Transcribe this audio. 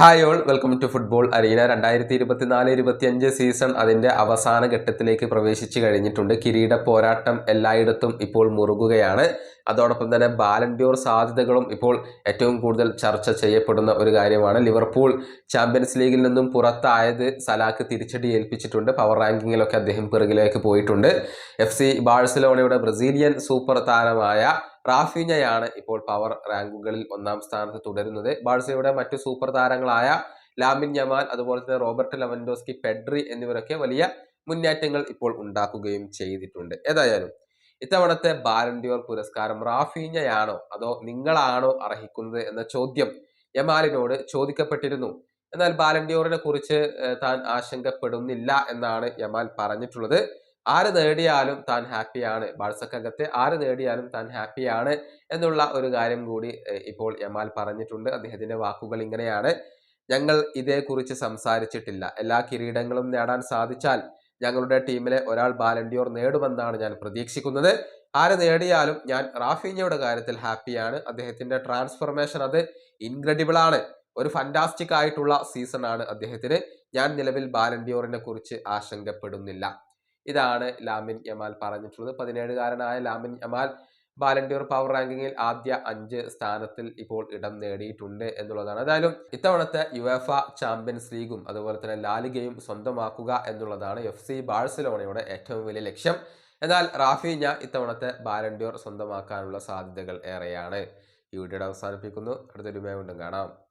Hi all welcome to football arena രണ്ടായിരത്തി ഇരുപത്തിനാല് ഇരുപത്തിയഞ്ച് സീസൺ അതിന്റെ അവസാന ഘട്ടത്തിലേക്ക് പ്രവേശിച്ചു കഴിഞ്ഞിട്ടുണ്ട്. കിരീട പോരാട്ടം എല്ലായിടത്തും ഇപ്പോൾ മുറുകുകയാണ്. അതോടൊപ്പം തന്നെ ബാലൻഡ്യൂർ സാധ്യതകളും ഇപ്പോൾ ഏറ്റവും കൂടുതൽ ചർച്ച ചെയ്യപ്പെടുന്ന ഒരു കാര്യമാണ്. ലിവർപൂൾ ചാമ്പ്യൻസ് ലീഗിൽ നിന്നും പുറത്തായത് സലാക്ക് തിരിച്ചടി ഏൽപ്പിച്ചിട്ടുണ്ട്. പവർ റാങ്കിങ്ങിലൊക്കെ അദ്ദേഹം പിറകിലേക്ക് പോയിട്ടുണ്ട്. എഫ് സി ബാഴ്സലോണയുടെ ബ്രസീലിയൻ സൂപ്പർ താരമായ റാഫിഞ്ഞയാണ് ഇപ്പോൾ പവർ റാങ്കുകളിൽ ഒന്നാം സ്ഥാനത്ത് തുടരുന്നത്. ബാഴ്സയുടെ മറ്റു സൂപ്പർ താരങ്ങളായ ലാമിൻ ജമാൽ അതുപോലെ തന്നെ റോബർട്ട് ലെവൻഡോസ്കി പെഡ്രി എന്നിവരൊക്കെ വലിയ മുന്നേറ്റങ്ങൾ ഇപ്പോൾ ഉണ്ടാക്കുകയും ചെയ്തിട്ടുണ്ട്. ഏതായാലും ഇത്തവണത്തെ ബാലൻഡിയോർ പുരസ്കാരം റാഫീഞ്ഞയാണോ അതോ നിങ്ങളാണോ അർഹിക്കുന്നത് എന്ന ചോദ്യം യമാലിനോട് ചോദിക്കപ്പെട്ടിരുന്നു. എന്നാൽ ബാലൻഡിയോറിനെ കുറിച്ച് താൻ ആശങ്കപ്പെടുന്നില്ല എന്നാണ് യമാൽ പറഞ്ഞിട്ടുള്ളത്. ആര് നേടിയാലും താൻ ഹാപ്പിയാണ് ബാഴ്സക്കകത്തെ ആര് നേടിയാലും താൻ ഹാപ്പിയാണ് എന്നുള്ള ഒരു കാര്യം കൂടി ഇപ്പോൾ യമാൽ പറഞ്ഞിട്ടുണ്ട്. അദ്ദേഹത്തിന്റെ വാക്കുകൾ ഇങ്ങനെയാണ്. ഞങ്ങൾ ഇതേക്കുറിച്ച് സംസാരിച്ചിട്ടില്ല. എല്ലാ കിരീടങ്ങളും നേടാൻ സാധിച്ചാൽ ഞങ്ങളുടെ ടീമിലെ ഒരാൾ ബാലൻഡിയോർ നേടുമെന്നാണ് ഞാൻ പ്രതീക്ഷിക്കുന്നത്. ആര് നേടിയാലും ഞാൻ റാഫീഞ്ഞയുടെ കാര്യത്തിൽ ഹാപ്പിയാണ് അദ്ദേഹത്തിന്റെ ട്രാൻസ്ഫോർമേഷൻ അത് ഇൻക്രെഡിബിൾ ആണ്. ഒരു ഫന്റാസ്റ്റിക് ആയിട്ടുള്ള സീസൺ ആണ് അദ്ദേഹത്തിന്. ഞാൻ നിലവിൽ ബാലൻഡിയോറിനെ കുറിച്ച് ആശങ്കപ്പെടുന്നില്ല. ഇതാണ് ലാമിൻ യമാൽ പറഞ്ഞിട്ടുള്ളത്. പതിനേഴുകാരനായ Lamine Yamal Ballon d'Or power റാങ്കിങ്ങിൽ ആദ്യ അഞ്ച് സ്ഥാനത്തിൽ ഇപ്പോൾ ഇടം നേടിയിട്ടുണ്ട് എന്നുള്ളതാണ്. ഏതായാലും ഇത്തവണത്തെ യുഎഫ ചാമ്പ്യൻസ് ലീഗും അതുപോലെ തന്നെ ലാലിഗയും സ്വന്തമാക്കുക എന്നുള്ളതാണ് എഫ് സി ബാഴ്സലോണയുടെ ഏറ്റവും വലിയ ലക്ഷ്യം. എന്നാൽ റാഫീഞ്ഞ ഇത്തവണത്തെ ബാലൻഡിയോർ സ്വന്തമാക്കാനുള്ള സാധ്യതകൾ ഏറെയാണ്. ഈ വീഡിയോ അവസാനിപ്പിക്കുന്നു. അടുത്തൊരു വീണ്ടും കാണാം.